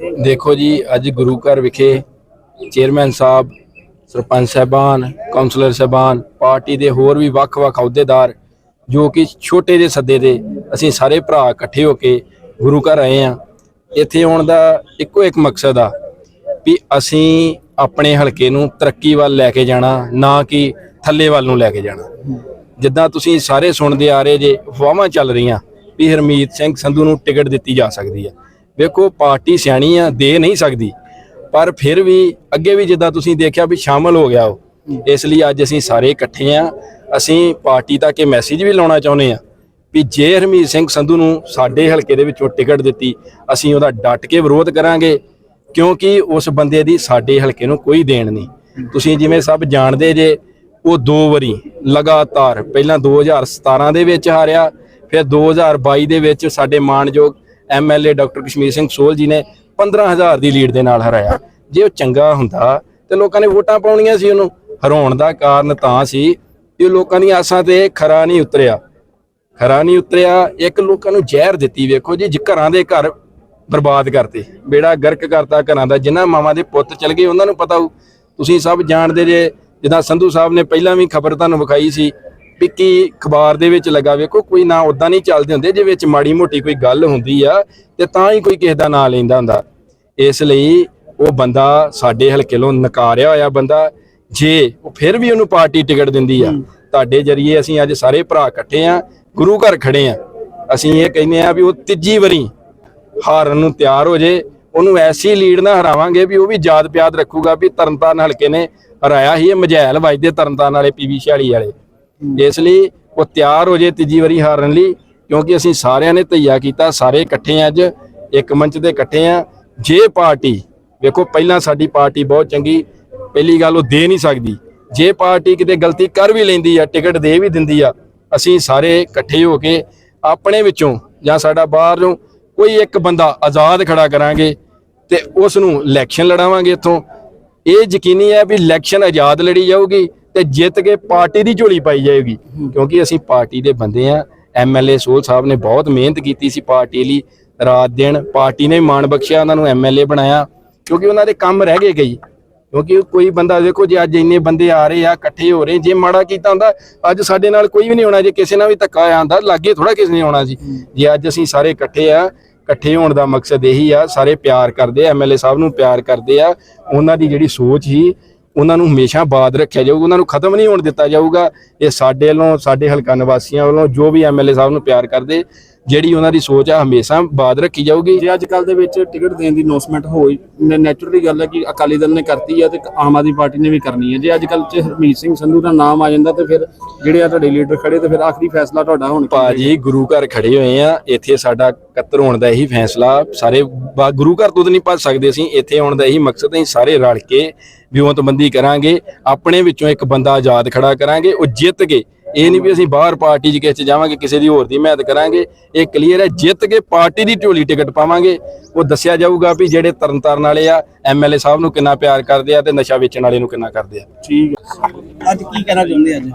ਦੇਖੋ ਜੀ, ਅੱਜ ਗੁਰੂ ਘਰ ਵਿਖੇ ਚੇਅਰਮੈਨ ਸਾਹਿਬ, ਸਰਪੰਚ ਸਾਹਿਬਾਨ ਕਾਉਂਸਲਰ ਸਾਹਿਬਾਨ, ਪਾਰਟੀ ਦੇ ਹੋਰ ਵੀ ਵੱਖ-ਵੱਖ ਅਹੁਦੇਦਾਰ ਜੋ ਕਿ ਛੋਟੇ ਜਿਹੇ ਸੱਦੇ ਦੇ ਅਸੀਂ ਸਾਰੇ ਭਰਾ ਇਕੱਠੇ ਹੋ ਕੇ ਗੁਰੂ ਘਰ ਆਏ ਆ ਇੱਥੇ ਆਉਣ ਦਾ ਇੱਕੋ ਇੱਕ ਮਕਸਦ ਆ ਵੀ ਅਸੀਂ ਆਪਣੇ ਹਲਕੇ ਨੂੰ ਤਰੱਕੀ ਵੱਲ ਲੈ ਕੇ ਜਾਣਾ, ਨਾ ਕਿ ਥੱਲੇ ਵੱਲ ਨੂੰ ਲੈ ਕੇ ਜਾਣਾ। ਜਿੱਦਾਂ ਤੁਸੀਂ ਸਾਰੇ ਸੁਣਦੇ ਆ ਰਹੇ ਜੇ ਅਫਵਾਹਾਂ ਚੱਲ ਰਹੀਆਂ ਵੀ ਹਰਮੀਤ ਸਿੰਘ ਸੰਧੂ ਨੂੰ ਟਿਕਟ ਦਿੱਤੀ ਜਾ ਸਕਦੀ ਹੈ ਵੇਖੋ ਪਾਰਟੀ ਸਿਆਣੀ ਆ, ਦੇ ਨਹੀਂ ਸਕਦੀ। ਪਰ ਫਿਰ ਵੀ ਅੱਗੇ ਵੀ ਜਿੱਦਾਂ ਤੁਸੀਂ ਦੇਖਿਆ ਵੀ ਸ਼ਾਮਲ ਹੋ ਗਿਆ ਉਹ। ਇਸ ਲਈ ਅੱਜ ਅਸੀਂ ਸਾਰੇ ਇਕੱਠੇ ਆ। ਅਸੀਂ ਪਾਰਟੀ ਤੱਕ ਇਹ ਮੈਸੇਜ ਵੀ ਲਾਉਣਾ ਚਾਹੁੰਦੇ ਆ ਵੀ ਜੇ ਹਰਮੀਤ ਸਿੰਘ ਸੰਧੂ ਨੂੰ ਸਾਡੇ ਹਲਕੇ ਦੇ ਵਿੱਚੋਂ ਟਿਕਟ ਦਿੱਤੀ, ਅਸੀਂ ਉਹਦਾ ਡਟ ਕੇ ਵਿਰੋਧ ਕਰਾਂਗੇ, ਕਿਉਂਕਿ ਉਸ ਬੰਦੇ ਦੀ ਸਾਡੇ ਹਲਕੇ ਨੂੰ ਕੋਈ ਦੇਣ ਨਹੀਂ। ਤੁਸੀਂ ਜਿਵੇਂ ਸਭ ਜਾਣਦੇ ਜੇ, ਉਹ ਦੋ ਵਾਰੀ ਲਗਾਤਾਰ, ਪਹਿਲਾਂ 2017 ਦੇ ਵਿੱਚ ਹਾਰਿਆ, ਫਿਰ 2022 ਦੇ ਵਿੱਚ ਸਾਡੇ ਮਾਣਯੋਗ ਐਮਐਲਏ ਡਾਕਟਰ ਕਸ਼ਮੀਰ ਸਿੰਘ ਸੋਲ ਜੀ ਨੇ 15000 ਦੀ ਲੀਡ ਦੇ ਨਾਲ ਹਰਾਇਆ। ਜੇ ਉਹ ਚੰਗਾ ਹੁੰਦਾ ਤੇ ਲੋਕਾਂ ਨੇ ਵੋਟਾਂ ਪਾਉਣੀਆਂ ਸੀ ਉਹਨੂੰ। ਹਰਾਉਣ ਦਾ ਕਾਰਨ ਤਾਂ ਸੀ ਕਿ ਲੋਕਾਂ ਦੀਆਂ ਆਸਾਂ ਤੇ ਖਰਾ ਨਹੀਂ ਉਤਰਿਆ। ਖਰਾ ਨਹੀਂ ਉਤਰਿਆ, ਇੱਕ ਲੋਕਾਂ ਨੂੰ ਜ਼ਹਿਰ ਦਿੱਤੀ ਵੇਖੋ ਜੀ ਘਰਾਂ ਦੇ ਘਰ ਬਰਬਾਦ ਕਰਤੇ। ਬੇੜਾ ਗਰਕ ਕਰਤਾ ਘਰਾਂ ਦਾ, ਜਿਨ੍ਹਾਂ ਮਾਵਾਂ ਦੇ ਪੁੱਤ ਚਲ ਗਏ, ਉਹਨਾਂ ਨੂੰ ਪਤਾ ਹੋਊ। ਤੁਸੀਂ ਸਭ ਜਾਣਦੇ ਜੇ, ਜਿੱਦਾਂ ਸੰਧੂ ਸਾਹਿਬ ਨੇ ਪਹਿਲਾਂ ਵੀ ਖਬਰ ਤੁਹਾਨੂੰ ਵਿਖਾਈ ਸੀ ਵੀ ਕੀ ਅਖਬਾਰ ਦੇ ਵਿੱਚ ਲੱਗਾ ਵੇਖੋ ਕੋਈ ਨਾ ਉਦਾਂ ਨਹੀਂ ਚੱਲਦੇ ਹੁੰਦੇ ਜੇ ਵਿੱਚ ਮਾੜੀ ਮੋਟੀ ਕੋਈ ਗੱਲ ਹੁੰਦੀ ਆ ਤੇ ਤਾਂ ਹੀ ਕੋਈ ਕਿਸੇ ਦਾ ਨਾਂ ਲੈਂਦਾ ਹੁੰਦਾ। ਇਸ ਲਈ ਉਹ ਬੰਦਾ ਸਾਡੇ ਹਲਕੇ ਨੂੰ ਨਕਾਰਿਆ ਹੋਇਆ ਬੰਦਾ ਜੇ ਉਹ ਫਿਰ ਵੀ ਉਹਨੂੰ ਪਾਰਟੀ ਟਿਕਟ ਦਿੰਦੀ ਆ। ਤੁਹਾਡੇ ਜਰੀਏ ਅਸੀਂ ਅੱਜ ਸਾਰੇ ਭਰਾ ਇਕੱਠੇ ਆ ਗੁਰੂ ਘਰ ਖੜੇ ਆ। ਅਸੀਂ ਇਹ ਕਹਿੰਦੇ ਆ ਵੀ ਉਹ ਤੀਜੀ ਵਾਰੀ ਹਾਰਨ ਨੂੰ ਤਿਆਰ ਹੋ ਜੇ ਉਹਨੂੰ ਐਸੀ ਲੀਡ ਨਾਲ ਹਰਾਵਾਂਗੇ ਵੀ ਉਹ ਵੀ ਯਾਦ ਪਿਆਦ ਰੱਖੂਗਾ ਵੀ ਤਰਨਤਾਰਨ ਹਲਕੇ ਨੇ ਹਰਾਇਆ ਹੀ ਇਹ ਮਝੈਲ ਵੱਜਦੇ ਤਰਨਤਾਰਨ ਵਾਲੇ ਪੀਵੀ 46 ਵਾਲੇ। ਇਸ ਲਈ ਉਹ ਤਿਆਰ ਹੋ ਜੇ ਤੀਜੀ ਵਾਰੀ ਹਾਰਨ ਲਈ, ਕਿਉਂਕਿ ਅਸੀਂ ਸਾਰਿਆਂ ਨੇ ਧਈਆ ਕੀਤਾ, ਸਾਰੇ ਇਕੱਠੇ ਆ ਅੱਜ, ਇੱਕ ਮੰਚ ਤੇ ਇਕੱਠੇ ਆ ਜੇ ਪਾਰਟੀ, ਵੇਖੋ ਪਹਿਲਾਂ ਸਾਡੀ ਪਾਰਟੀ ਬਹੁਤ ਚੰਗੀ, ਪਹਿਲੀ ਗੱਲ ਉਹ ਦੇ ਨਹੀਂ ਸਕਦੀ। ਜੇ ਪਾਰਟੀ ਕਿਤੇ ਗਲਤੀ ਕਰ ਵੀ ਲੈਂਦੀ ਆ, ਟਿਕਟ ਦੇ ਵੀ ਦਿੰਦੀ ਆ, ਅਸੀਂ ਸਾਰੇ ਇਕੱਠੇ ਹੋ ਕੇ ਆਪਣੇ ਵਿੱਚੋਂ ਜਾਂ ਸਾਡਾ ਬਾਹਰੋਂ ਕੋਈ ਇੱਕ ਬੰਦਾ ਆਜ਼ਾਦ ਖੜਾ ਕਰਾਂਗੇ ਤੇ ਉਸ ਨੂੰ ਇਲੈਕਸ਼ਨ ਲੜਾਵਾਂਗੇ ਇੱਥੋਂ। ਇਹ ਯਕੀਨੀ ਹੈ ਵੀ ਇਲੈਕਸ਼ਨ ਆਜ਼ਾਦ ਲੜੀ ਜਾਊਗੀ। ਤੇ ਜਿੱਤ ਕੇ ਪਾਰਟੀ ਦੀ ਝੋਲੀ ਪਾਈ ਜਾਏਗੀ। ਕਿਉਂਕਿ ਅਸੀਂ ਪਾਰਟੀ ਦੇ ਬੰਦੇ ਆ। ਐਮਐਲਏ ਸੋਲ ਸਾਹਿਬ ਨੇ ਬਹੁਤ ਮਿਹਨਤ ਕੀਤੀ ਸੀ ਪਾਰਟੀ ਲਈ। ਰਾਤ ਦਿਨ ਪਾਰਟੀ ਨੇ ਮਾਣ ਬਖਸ਼ਿਆ ਉਹਨਾਂ ਨੂੰ ਐਮਐਲਏ ਬਣਾਇਆ। ਕਿਉਂਕਿ ਉਹਨਾਂ ਦੇ ਕੰਮ ਰਹਿ ਗਏ ਕਈ। ਕਿਉਂਕਿ ਕੋਈ ਬੰਦਾ ਦੇਖੋ ਜੇ ਅੱਜ ਇੰਨੇ ਬੰਦੇ ਆ ਰਹੇ ਆ ਇਕੱਠੇ ਹੋ ਰਹੇ ਜੇ ਮਾੜਾ ਕੀਤਾ ਹੁੰਦਾ ਅੱਜ ਸਾਡੇ ਨਾਲ ਕੋਈ ਵੀ ਨਹੀਂ ਹੋਣਾ ਜੇ ਕਿਸੇ ਨਾਲ ਵੀ ਧੱਕਾ ਹੁੰਦਾ ਲਾਗੇ ਥੋੜਾ ਕਿਸੇ ਨੇ ਆਉਣਾ ਸੀ। ਜੇ ਅੱਜ ਅਸੀਂ ਸਾਰੇ ਇਕੱਠੇ ਆ ਇਕੱਠੇ ਹੋਣ ਦਾ ਮਕਸਦ ਇਹੀ ਆ ਸਾਰੇ ਪਿਆਰ ਕਰਦੇ ਐਮਐਲਏ ਸਾਹਿਬ ਨੂੰ ਪਿਆਰ ਕਰਦੇ ਆ ਉਹਨਾਂ ਦੀ ਜਿਹੜੀ ਸੋਚ ਹੀ ਉਹਨਾਂ ਨੂੰ ਹਮੇਸ਼ਾ ਬਾਦ ਰੱਖਿਆ ਜਾਊਗਾ, ਉਹਨਾਂ ਨੂੰ ਖਤਮ ਨਹੀਂ ਹੋਣ ਦਿੱਤਾ ਜਾਊਗਾ। ਇਹ ਸਾਡੇ ਵੱਲੋਂ, ਸਾਡੇ ਹਲਕਾ ਨਿਵਾਸੀਆਂ ਵੱਲੋਂ ਜੋ ਵੀ ਐਮਐਲਏ ਸਾਹਿਬ ਨੂੰ ਪਿਆਰ ਕਰਦੇ ਜਿਹੜੀ ਉਹਨਾਂ ਦੀ ਸੋਚ ਆ ਹਮੇਸ਼ਾ ਬਾਦ ਰੱਖੀ ਜਾਊਗੀ। ਜੇ ਅੱਜ ਕੱਲ ਦੇ ਵਿੱਚ ਟਿਕਟ ਦੇਣ ਦੀ ਅਨਾਉਂਸਮੈਂਟ ਹੋਈ ਨੈਚੁਰਲੀ ਗੱਲ ਹੈ ਕਿ ਅਕਾਲੀ ਦਲ ਨੇ ਕਰਤੀ ਹੈ ਤੇ ਆਮ ਆਦਮੀ ਪਾਰਟੀ ਨੇ ਵੀ ਕਰਨੀ ਹੈ ਜੇ ਅੱਜ ਕੱਲ ਚ ਹਰਮੀਤ ਸਿੰਘ ਸੰਧੂ ਦਾ ਨਾਮ ਆ ਜਾਂਦਾ ਤੇ ਫਿਰ ਜਿਹੜੇ ਆ ਤੁਹਾਡੇ ਲੀਡਰ ਖੜੇ ਤੇ ਫਿਰ ਆਖਰੀ ਫੈਸਲਾ ਤੁਹਾਡਾ ਹੁਣ ਭਾਜੀ ਗੁਰੂ ਘਰ ਖੜੇ ਹੋਏ ਆ ਇੱਥੇ ਸਾਡਾ ਇਕੱਤਰ ਹੋਣ ਦਾ ਇਹੀ ਫੈਸਲਾ। ਸਾਰੇ ਗੁਰੂ ਘਰ ਤੋਂ ਤਾਂ ਨਹੀਂ ਭੱਜ ਸਕਦੇ ਅਸੀਂ ਇੱਥੇ ਆਉਣ ਦਾ ਇਹੀ ਮਕਸਦ ਹੈ ਸਾਰੇ ਰਲ ਕੇ ਵਿਉਂਤਬੰਦੀ ਕਰਾਂਗੇ ਆਪਣੇ ਵਿੱਚੋਂ ਇੱਕ ਬੰਦਾ ਆਜ਼ਾਦ ਖੜਾ ਕਰਾਂਗੇ ਉਹ ਜਿੱਤ ਕੇ ਇਹ ਨਹੀਂ ਵੀ ਅਸੀਂ ਬਾਹਰ ਪਾਰਟੀ 'ਚ ਕਿਸੇ 'ਚ ਜਾਵਾਂਗੇ ਕਿਸੇ ਦੀ ਹੋਰ ਦੀ ਮਦਦ ਕਰਾਂਗੇ। ਇਹ ਕਲੀਅਰ ਹੈ ਜਿੱਤ ਕੇ ਪਾਰਟੀ ਦੀ ਢੋਲੀ ਟਿਕਟ ਪਾਵਾਂਗੇ। ਉਹ ਦੱਸਿਆ ਜਾਊਗਾ ਵੀ ਜਿਹੜੇ ਤਰਨਤਾਰਨ ਵਾਲੇ ਆ ਐਮਐਲਏ ਸਾਹਿਬ ਨੂੰ ਕਿੰਨਾ ਪਿਆਰ ਕਰਦੇ ਆ ਤੇ ਨਸ਼ਾ ਵੇਚਣ ਵਾਲੇ ਨੂੰ ਕਿੰਨਾ ਕਰਦੇ ਆ। ਠੀਕ ਹੈ। ਅੱਜ ਕੀ ਕਹਿਣਾ ਚਾਹੁੰਦੇ ਅੱਜ